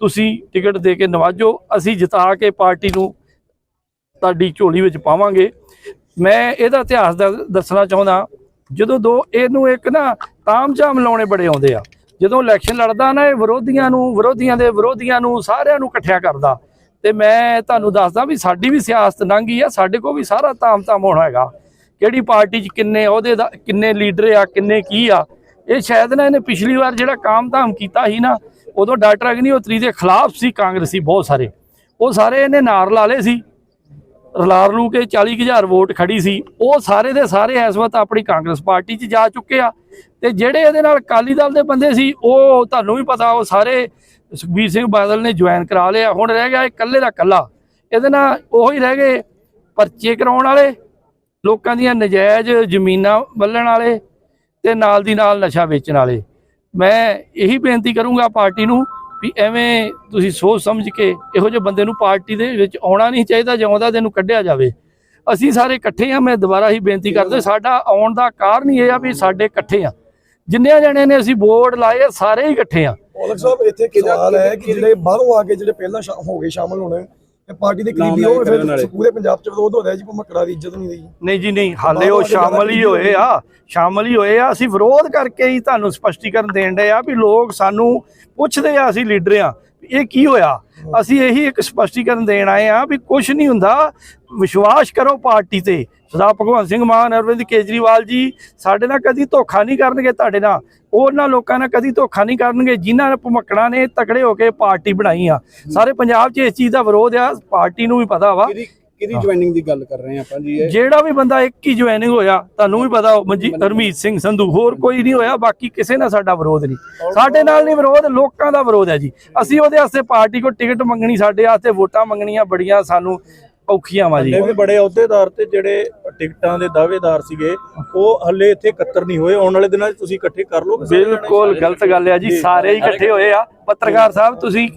ਤੁਸੀਂ ਟਿਕਟ ਦੇ ਕੇ ਨਵਾਜੋ, ਅਸੀਂ ਜਿਤਾ ਕੇ ਪਾਰਟੀ ਨੂੰ ਤੁਹਾਡੀ ਝੋਲੀ ਵਿੱਚ ਪਾਵਾਂਗੇ। ਮੈਂ ਇਹਦਾ ਇਤਿਹਾਸ ਦਾ ਦੱਸਣਾ ਚਾਹੁੰਦਾ, ਜਦੋਂ ਦੋ ਇਹਨੂੰ ਇੱਕ ਨਾ ਤਾਮਝਾਮ ਲਾਉਣੇ ਬੜੇ ਆਉਂਦੇ ਆ। ਜਦੋਂ ਇਲੈਕਸ਼ਨ ਲੜਦਾ ਨਾ ਇਹ ਵਿਰੋਧੀਆਂ ਨੂੰ, ਵਿਰੋਧੀਆਂ ਦੇ ਵਿਰੋਧੀਆਂ ਨੂੰ ਸਾਰਿਆਂ ਨੂੰ ਇਕੱਠਿਆ ਕਰਦਾ। ਤੇ ਮੈਂ ਤੁਹਾਨੂੰ ਦੱਸਦਾ ਵੀ ਸਾਡੀ ਵੀ ਸਿਆਸਤ ਲੰਘੀ ਆ, ਸਾਡੇ ਕੋਲ ਵੀ ਸਾਰਾ ਤਾਮ-ਤਾਮ ਹੋਣਾ ਹੈਗਾ। ਕਿਹੜੀ ਪਾਰਟੀ 'ਚ ਕਿੰਨੇ ਉਹਦੇ ਦਾ, ਕਿੰਨੇ ਲੀਡਰ ਆ, ਕਿੰਨੇ ਕੀ ਆ। ਇਹ ਸ਼ਾਇਦ ਨਾ ਇਹਨੇ ਪਿਛਲੀ ਵਾਰ ਜਿਹੜਾ ਕਾਮ-ਧਾਮ ਕੀਤਾ ਸੀ ਨਾ, ਉਦੋਂ ਡਾਕਟਰ ਅਗਨੀਹੋਤਰੀ ਦੇ ਖਿਲਾਫ ਸੀ ਕਾਂਗਰਸੀ ਬਹੁਤ ਸਾਰੇ। ਉਹ ਸਾਰੇ ਇਹਨੇ ਨਾਰ ਲਾ ਲਏ ਸੀ। ਰਲਾਰ ਲੂ ਕੇ 40000 ਵੋਟ ਖੜੀ ਸੀ, ਉਹ ਸਾਰੇ ਦੇ ਸਾਰੇ ਇਸ ਵਕਤ ਆਪਣੀ ਕਾਂਗਰਸ ਪਾਰਟੀ 'ਚ ਜਾ ਚੁੱਕੇ ਆ। ਤੇ ਜਿਹੜੇ ਇਹਦੇ ਨਾਲ ਅਕਾਲੀ ਦਲ ਦੇ ਬੰਦੇ ਸੀ, ਉਹ ਤੁਹਾਨੂੰ ਵੀ ਪਤਾ, ਉਹ ਸਾਰੇ ਸੁਖਬੀਰ ਸਿੰਘ ਬਾਦਲ ਨੇ ਜੁਆਇਨ ਕਰਾ ਲਿਆ। ਹੁਣ ਰਹਿ ਗਿਆ ਇਹ ਇਕੱਲੇ ਦਾ ਇਕੱਲਾ। ਇਹਦੇ ਨਾਲ ਉਹੀ ਰਹਿ ਗਏ ਪਰਚੇ ਕਰਾਉਣ ਵਾਲੇ, ਲੋਕਾਂ ਦੀਆਂ ਨਜਾਇਜ਼ ਜ਼ਮੀਨਾਂ ਵੱਲਣ ਵਾਲੇ ਤੇ ਨਾਲ ਦੀ ਨਾਲ ਨਸ਼ਾ ਵੇਚਣ ਵਾਲੇ। ਮੈਂ ਇਹੀ ਬੇਨਤੀ ਕਰੂੰਗਾ ਪਾਰਟੀ ਨੂੰ ਵੀ ਐਵੇਂ ਤੁਸੀਂ ਸੋਚ ਸਮਝ ਕੇ ਇਹੋ ਜਿਹੇ ਬੰਦੇ ਨੂੰ ਪਾਰਟੀ ਦੇ ਵਿੱਚ ਆਉਣਾ ਨਹੀਂ ਚਾਹੀਦਾ ਜਿਉਂਦਾ ਤੈਨੂੰ ਕੱਢਿਆ ਜਾਵੇ। ਅਸੀਂ ਸਾਰੇ ਇਕੱਠੇ ਆ ਮੈਂ ਦੁਬਾਰਾ ਹੀ ਬੇਨਤੀ ਕਰਦੇ ਸਾਡਾ ਆਉਣ ਦਾ ਕਾਰਨ ਹੀ ਇਹ ਆ ਵੀ ਸਾਡੇ ਇਕੱਠੇ ਆ ਜਿੰਨੇ ਜਣੇ ਨੇ ਅਸੀਂ ਬੋਰਡ ਲਾਏ ਸਾਰੇ ਹੀ ਇਕੱਠੇ ਆ ਔਲਖ ਸਾਹਿਬ ਇੱਥੇ ਸਵਾਲ ਹੈ ਕਿ ਜਿਹੜੇ ਬਾਹਰੋਂ ਆ ਕੇ ਜਿਹੜੇ ਪਹਿਲਾਂ ਹੋ ਗਏ ਸ਼ਾਮਲ ਹੋਣੇ ਤੇ ਪਾਰਟੀ ਦੇ ਕਰੀਬੀ ਉਹ ਫਿਰ ਪੂਰੇ ਪੰਜਾਬ ਚ ਵਿਰੋਧ ਹੋ ਰਿਹਾ ਜੀ ਭਮਕੜਾ ਦੀ ਇੱਜ਼ਤ ਨਹੀਂ ਰਹੀ ਨਹੀਂ ਜੀ ਨਹੀਂ ਹਾਲੇ ਉਹ ਸ਼ਾਮਲ ਹੀ ਹੋਏ ਆ ਸ਼ਾਮਲ ਹੀ ਹੋਏ ਆ। ਅਸੀਂ ਵਿਰੋਧ ਕਰਕੇ ਹੀ ਤੁਹਾਨੂੰ ਸਪਸ਼ਟੀਕਰਨ ਦੇਣ ਡਏ ਆ ਵੀ ਲੋਕ ਸਾਨੂੰ ਪੁੱਛਦੇ ਆ ਅਸੀਂ ਲੀਡਰ ਆ। ਇਹ ਕੀ ਹੋਇਆ? ਅਸੀਂ ਇਹੀ ਇੱਕ ਸਪਸ਼ਟੀਕਰਨ ਦੇਣ ਆਏ ਆ ਵੀ ਕੁਝ ਨਹੀਂ ਹੁੰਦਾ। ਵਿਸ਼ਵਾਸ ਕਰੋ ਪਾਰਟੀ ਤੇ। ਸਰਦਾਰ ਭਗਵੰਤ ਸਿੰਘ ਮਾਨ, ਅਰਵਿੰਦ ਕੇਜਰੀਵਾਲ ਜੀ, ਸਾਡੇ ਨਾਲ ਕਦੀ ਧੋਖਾ ਨਹੀਂ ਕਰਨਗੇ ਤੁਹਾਡੇ ਨਾਲ। ਉਹਨਾਂ ਲੋਕਾਂ ਨਾਲ ਕਦੀ ਧੋਖਾ ਨਹੀਂ ਕਰਨਗੇ, ਜਿਨ੍ਹਾਂ ਨੇ ਭਮਕੜਾ ਨੇ ਤਕੜੇ ਹੋ ਕੇ ਪਾਰਟੀ ਬਣਾਈ ਆ। ਸਾਰੇ ਪੰਜਾਬ 'ਚ ਇਸ ਚੀਜ਼ ਦਾ ਵਿਰੋਧ ਆ, ਪਾਰਟੀ ਨੂੰ ਵੀ ਪਤਾ ਵਾ। ਕਿਹਦੀ ਜੁਆਇਨਿੰਗ ਦੀ ਗੱਲ ਕਰ ਰਹੇ ਆ ਆਪਾਂ ਜੀ ਇਹ? ਜਿਹੜਾ ਵੀ ਬੰਦਾ ਇੱਕ ਹੀ ਜੁਆਇਨਿੰਗ ਹੋਇਆ ਤੁਹਾਨੂੰ ਵੀ ਪਤਾ ਉਹ ਮਨਜੀ ਹਰਮੀਤ ਸਿੰਘ ਸੰਧੂ ਹੋਰ ਕੋਈ ਨਹੀਂ ਹੋਇਆ ਬਾਕੀ ਕਿਸੇ ਨਾਲ ਸਾਡਾ ਵਿਰੋਧ ਨਹੀਂ। ਸਾਡੇ ਨਾਲ ਨਹੀਂ ਵਿਰੋਧ ਲੋਕਾਂ ਦਾ ਵਿਰੋਧ ਹੈ ਜੀ। ਅਸੀਂ ਉਹਦੇ ਵਾਸਤੇ ਪਾਰਟੀ ਕੋ ਟਿਕਟ ਮੰਗਣੀ ਸਾਡੇ ਵਾਸਤੇ ਵੋਟਾਂ ਮੰਗਣੀਆਂ ਬੜੀਆਂ ਸਾਨੂੰ ਔਖੀਆਂ ਵਾ ਜੀ। ਵੀ ਬੜੇ ਅਹੁਦੇਦਾਰ ਤੇ ਜਿਹੜੇ ਟਿਕਟਾਂ ਦੇ ਦਾਅਵੇਦਾਰ ਸੀਗੇ ਉਹ ਹੱਲੇ ਇੱਥੇ ਇਕੱਤਰ ਨਹੀਂ ਹੋਏ। ਆਉਣ ਵਾਲੇ ਦਿਨਾਂ 'ਚ ਤੁਸੀਂ ਇਕੱਠੇ ਕਰ ਜਾਣੇ? ਬਿਲਕੁਲ ਗਲਤ ਗੱਲ ਹੈ ਜੀ। ਸਾਰੇ ਹੀ ਇਕੱਠੇ ਹੋਏ ਆ। ਪੱਤਰਕਾਰ ਸਾਹਿਬ ਤੁਸੀਂ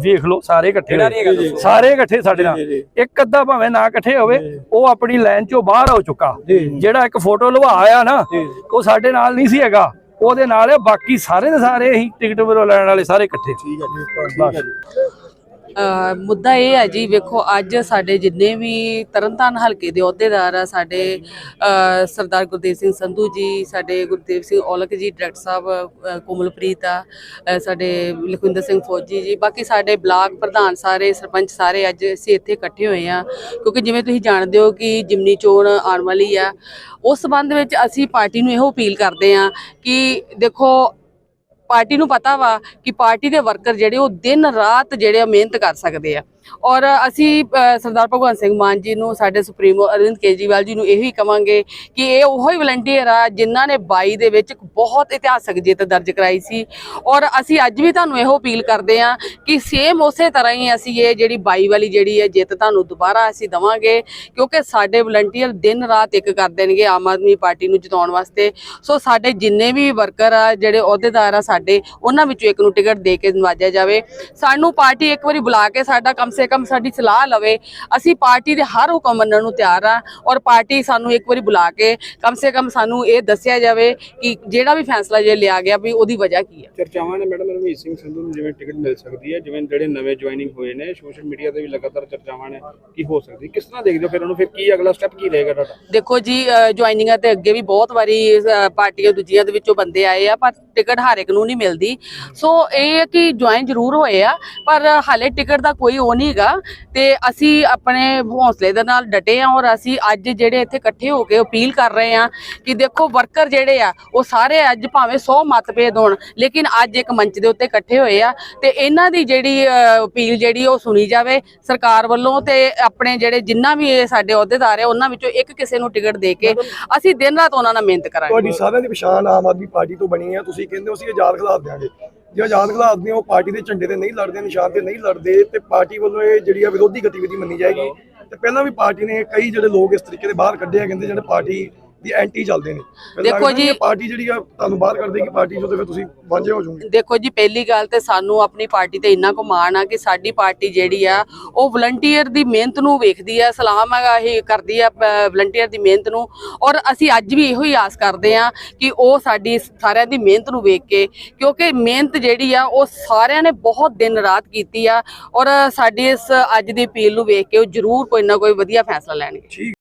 ਵੇਖ ਲਓ ਸਾਰੇ ਇਕੱਠੇ ਹੋਏ। ਸਾਰੇ ਇਕੱਠੇ ਸਾਡੇ ਨਾਲ। ਇੱਕ ਅੱਧਾ ਭਾਵੇਂ ਨਾ ਇਕੱਠੇ ਹੋਵੇ ਉਹ ਆਪਣੀ ਲਾਈਨ ਚੋਂ ਬਾਹਰ ਹੋ ਚੁੱਕਾ। ਜਿਹੜਾ ਇੱਕ ਫੋਟੋ ਲਵਾ ਆਇਆ ਨਾ ਉਹ ਸਾਡੇ ਨਾਲ ਨਹੀਂ ਸੀ ਹੈਗਾ। ਉਹਦੇ ਨਾਲ ਬਾਕੀ ਸਾਰੇ ਦੇ ਸਾਰੇ ਹੀ ਟਿਕਟ ਵੀਰੋ ਲੈਣ ਵਾਲੇ ਸਾਰੇ ਇਕੱਠੇ। ਠੀਕ ਹੈ ਜੀ। ਮੁੱਦਾ ਇਹ ਹੈ ਜੀ, ਵੇਖੋ, ਅੱਜ ਸਾਡੇ ਜਿੰਨੇ ਵੀ ਤਰਨਤਾਰਨ ਹਲਕੇ ਦੇ ਅਹੁਦੇਦਾਰ ਆ, ਸਾਡੇ ਸਰਦਾਰ ਗੁਰਦੇਵ ਸਿੰਘ ਸੰਧੂ ਜੀ, ਸਾਡੇ ਗੁਰਦੇਵ ਸਿੰਘ ਔਲਖ ਜੀ ਡਾਇਰੈਕਟਰ ਸਾਹਿਬ ਕੋਮਲਪ੍ਰੀਤ ਆ ਸਾਡੇ ਲਖਵਿੰਦਰ ਸਿੰਘ ਫੌਜੀ ਜੀ, ਬਾਕੀ ਸਾਡੇ ਬਲਾਕ ਪ੍ਰਧਾਨ ਸਾਰੇ, ਸਰਪੰਚ ਸਾਰੇ ਅੱਜ ਅਸੀਂ ਇੱਥੇ ਇਕੱਠੇ ਹੋਏ ਆ, ਕਿਉਂਕਿ ਜਿਵੇਂ ਤੁਸੀਂ ਜਾਣਦੇ ਹੋ ਕਿ ਜਿਮਨੀ ਚੋਣ ਆਉਣ ਵਾਲੀ ਆ, ਉਸ ਸੰਬੰਧ ਵਿੱਚ ਅਸੀਂ ਪਾਰਟੀ ਨੂੰ ਇਹੋ ਅਪੀਲ ਕਰਦੇ ਆ ਕਿ ਦੇਖੋ ਪਾਰਟੀ ਨੂੰ ਪਤਾ ਵਾ ਕਿ ਪਾਰਟੀ ਦੇ ਵਰਕਰ ਜਿਹੜੇ ਉਹ ਦਿਨ ਰਾਤ ਜਿਹੜੇ ਆ ਮਿਹਨਤ ਕਰ ਸਕਦੇ ਆ। ਔਰ ਅਸੀਂ ਸਰਦਾਰ ਭਗਵੰਤ ਸਿੰਘ ਮਾਨ ਜੀ ਨੂੰ, ਸਾਡੇ ਸੁਪਰੀਮੋ ਅਰਵਿੰਦ ਕੇਜਰੀਵਾਲ ਜੀ ਨੂੰ ਇਹ ਵੀ ਕਵਾਂਗੇ ਕਿ ਇਹ ਉਹੋ ਹੀ ਵਲੰਟੀਅਰ ਆ ਜਿਨ੍ਹਾਂ ਨੇ 22 ਦੇ ਵਿੱਚ ਬਹੁਤ ਇਤਿਹਾਸਕ ਜਿੱਤ ਦਰਜ ਕਰਾਈ ਸੀ। ਔਰ ਅਸੀਂ ਅੱਜ ਵੀ ਤੁਹਾਨੂੰ ਇਹੋ ਅਪੀਲ ਕਰਦੇ ਆ ਕਿ ਸੇਮ ਉਸੇ ਤਰ੍ਹਾਂ ਹੀ ਅਸੀਂ ਇਹ ਜਿਹੜੀ 22 ਵਾਲੀ ਜਿਹੜੀ ਹੈ ਜਿੱਤ ਤੁਹਾਨੂੰ ਦੁਬਾਰਾ ਅਸੀਂ ਦਵਾਂਗੇ, ਕਿਉਂਕਿ ਸਾਡੇ ਵਲੰਟੀਅਰ ਦਿਨ ਰਾਤ ਇੱਕ ਕਰ ਦੇਣਗੇ ਆਮ ਆਦਮੀ ਪਾਰਟੀ ਨੂੰ ਜਿਤਾਉਣ ਵਾਸਤੇ। ਸੋ ਸਾਡੇ ਜਿੰਨੇ ਵੀ ਵਰਕਰ ਆ, ਜਿਹੜੇ ਅਹੁਦੇਦਾਰ ਆ ਸਾਡੇ ਉਹਨਾਂ ਵਿੱਚੋਂ ਇੱਕ ਨੂੰ ਟਿਕਟ ਦੇ ਕੇ ਨਵਾਜਿਆ ਜਾਵੇ। ਸਾਨੂੰ ਪਾਰਟੀ ਇੱਕ ਵਾਰੀ ਬੁਲਾ ਕੇ ਸਾਡਾ ਕਮ ਸੇ ਕਮ ਸਾਡੀ ਸਲਾਹ ਲਵੇ। ਅਸੀਂ ਪਾਰਟੀ ਦੇ ਹਰ ਹੁਕਮ ਮੰਨਣ ਨੂੰ ਤਿਆਰ ਆ ਔਰ ਪਾਰਟੀ ਸਾਨੂੰ ਇੱਕ ਵਾਰੀ ਬੁਲਾ ਕੇ ਕਮ ਸੇ ਕਮ ਸਾਨੂੰ ਇਹ ਦੱਸਿਆ ਜਾਵੇ ਕਿ ਜਿਹੜਾ ਵੀ ਫੈਸਲਾ ਜੇ ਲਿਆ ਗਿਆ ਵੀ ਉਹਦੀ ਵਜ੍ਹਾ ਕੀ ਹੈ। ਚਰਚਾਵਾਂ ਨੇ ਮੈਡਮ ਰਮੀਤ ਸਿੰਘ ਸੰਧੂ ਨੂੰ ਜਿਵੇਂ ਟਿਕਟ ਮਿਲ ਸਕਦੀ ਹੈ ਜਿਵੇਂ ਜਿਹੜੇ ਨਵੇਂ ਜੁਆਇਨਿੰਗ ਹੋਏ ਨੇ ਸੋਸ਼ਲ ਮੀਡੀਆ ਤੇ ਵੀ ਲਗਾਤਾਰ ਚਰਚਾਵਾਂ ਨੇ ਕੀ ਹੋ ਸਕਦੀ ਕਿਸ ਤਰ੍ਹਾਂ ਦੇਖਦੇ ਹੋ ਫਿਰ ਉਹਨੂੰ? ਫਿਰ ਕੀ ਅਗਲਾ ਸਟੈਪ ਕੀ ਰਹੇਗਾ ਤੁਹਾਡਾ? ਦੇਖੋ ਜੀ ਜੁਆਇਨਿੰਗਾਂ ਤੇ ਅੱਗੇ ਵੀ ਬਹੁਤ ਵਾਰੀ ਪਾਰਟੀਆਂ ਦੂਜੀਆਂ ਦੇ ਵਿੱਚੋਂ ਬੰਦੇ ਆਏ ਆ ਪਰ ਟਿਕਟ ਹਰ ਇੱਕ ਨੂੰ ਨਹੀਂ ਮਿਲਦੀ। ਸੋ ਇਹ ਹੈ ਕਿ ਜੁਆਇਨ ਜ਼ਰੂਰ ਹੋਏ ਆ ਪਰ ਹਾਲੇ ਟਿਕਟ ਦਾ ਕੋਈ ਉਹ ਨਹੀਂਗਾ ਤੇ ਅਸੀਂ ਆਪਣੇ ਹੌਸਲੇ ਦੇ ਨਾਲ ਡਟੇ ਆ ਔਰ ਅਸੀਂ ਅੱਜ ਜਿਹੜੇ ਇੱਥੇ ਇਕੱਠੇ ਹੋ ਕੇ ਅਪੀਲ ਕਰ ਰਹੇ ਆ ਕਿ ਦੇਖੋ ਵਰਕਰ ਜਿਹੜੇ ਆ ਉਹ ਸਾਰੇ ਅੱਜ ਭਾਵੇਂ 100 ਮਤਭੇਦ ਹੋਣ ਲੇਕਿਨ ਅੱਜ ਇੱਕ ਮੰਚ ਦੇ ਉੱਤੇ ਇਕੱਠੇ ਹੋਏ ਆ ਤੇ ਇਹਨਾਂ ਦੀ ਜਿਹੜੀ ਅਪੀਲ ਜਿਹੜੀ ਉਹ ਸੁਣੀ ਜਾਵੇ ਸਰਕਾਰ ਵੱਲੋਂ ਤੇ ਆਪਣੇ ਜਿਹੜੇ ਜਿੰਨਾ ਵੀ ਇਹ ਸਾਡੇ ਅਹੁਦੇਦਾਰ ਆ ਉਹਨਾਂ ਵਿੱਚੋਂ ਇੱਕ ਕਿਸੇ ਨੂੰ ਟਿਕਟ ਦੇ ਕੇ ਅਸੀਂ ਦਿਨ ਰਾਤ ਉਹਨਾਂ ਨਾਲ ਮਿਹਨਤ ਕਰਾਂਗੇ। ਤੁਹਾਡੀ ਸਾਰਿਆਂ ਦੀ ਪਛਾਣ ਆਮ ਆਦਮੀ ਪਾਰਟੀ ਤੋਂ ਬਣੀ ਹੈ ਤੁਸੀਂ ਕਹਿੰਦੇ ਹੋ ਅਸੀਂ ਆਜ਼ਾਦ ਖਿਲਾਫ ਦਿਆਂਗੇ। ਜੇ ਆਜ਼ਾਦ ਖਿਲਾਫ ਦੇ ਉਹ ਪਾਰਟੀ ਦੇ ਝੰਡੇ ਤੇ ਨਹੀਂ ਲੜਦੇ, ਨਿਸ਼ਾਨ ਤੇ ਨਹੀਂ ਲੜਦੇ, ਤੇ ਪਾਰਟੀ ਵੱਲੋਂ ਇਹ ਜਿਹੜੀ ਆ ਵਿਰੋਧੀ ਗਤੀਵਿਧੀ ਮੰਨੀ ਜਾਏਗੀ। ਤੇ ਪਹਿਲਾਂ ਵੀ ਪਾਰਟੀ ਨੇ ਕਈ ਜਿਹੜੇ ਲੋਕ ਇਸ ਤਰੀਕੇ ਦੇ ਬਾਹਰ ਕੱਢੇ ਆ, ਕਹਿੰਦੇ ਜਿਹੜੇ ਪਾਰਟੀ ਦੀ ਐਂਟੀ ਚੱਲਦੇ ਨੇ। ਦੇਖੋ ਜੀ- ਪਾਰਟੀ ਜਿਹੜੀ ਆ ਤੁਹਾਨੂੰ ਬਾਹਰ ਕਰ ਦੇਗੀ ਪਾਰਟੀ ਚੋਂ ਤੇ ਫਿਰ ਤੁਸੀਂ ਵਾਂਝੇ ਹੋ ਜਾਓਗੇ। ਦੇਖੋ ਜੀ ਪਹਿਲੀ ਗੱਲ ਤੇ ਸਾਨੂੰ ਆਪਣੀ ਪਾਰਟੀ ਤੇ ਇੰਨਾ ਕੁ ਮਾਣ ਆ ਕਿ ਸਾਡੀ ਪਾਰਟੀ ਜਿਹੜੀ ਆ ਉਹ ਵਲੰਟੀਅਰ ਦੀ ਮਿਹਨਤ ਨੂੰ ਵੇਖਦੀ ਆ ਸਲਾਮ ਹੈਗਾ ਇਹ ਕਰਦੀ ਆ ਵਲੰਟੀਅਰ ਦੀ ਮਿਹਨਤ ਨੂੰ। ਔਰ ਅਸੀਂ ਅੱਜ ਵੀ ਇਹੋ ਹੀ ਆਸ ਕਰਦੇ ਆ ਕਿ ਉਹ ਸਾਡੀ ਸਾਰਿਆਂ ਦੀ ਮਿਹਨਤ ਨੂੰ ਵੇਖ ਕੇ ਕਿਉਂਕਿ ਮਿਹਨਤ ਜਿਹੜੀ ਆ ਉਹ ਸਾਰਿਆਂ ਨੇ ਬਹੁਤ ਦਿਨ ਰਾਤ ਕੀਤੀ ਆ। ਔਰ ਸਾਡੀ ਇਸ ਅੱਜ ਦੀ ਅਪੀਲ ਨੂੰ ਵੇਖ ਕੇ ਉਹ ਜ਼ਰੂਰ ਕੋਈ ਨਾ ਕੋਈ ਵਧੀਆ ਫੈਸਲਾ ਲੈਣਗੇ।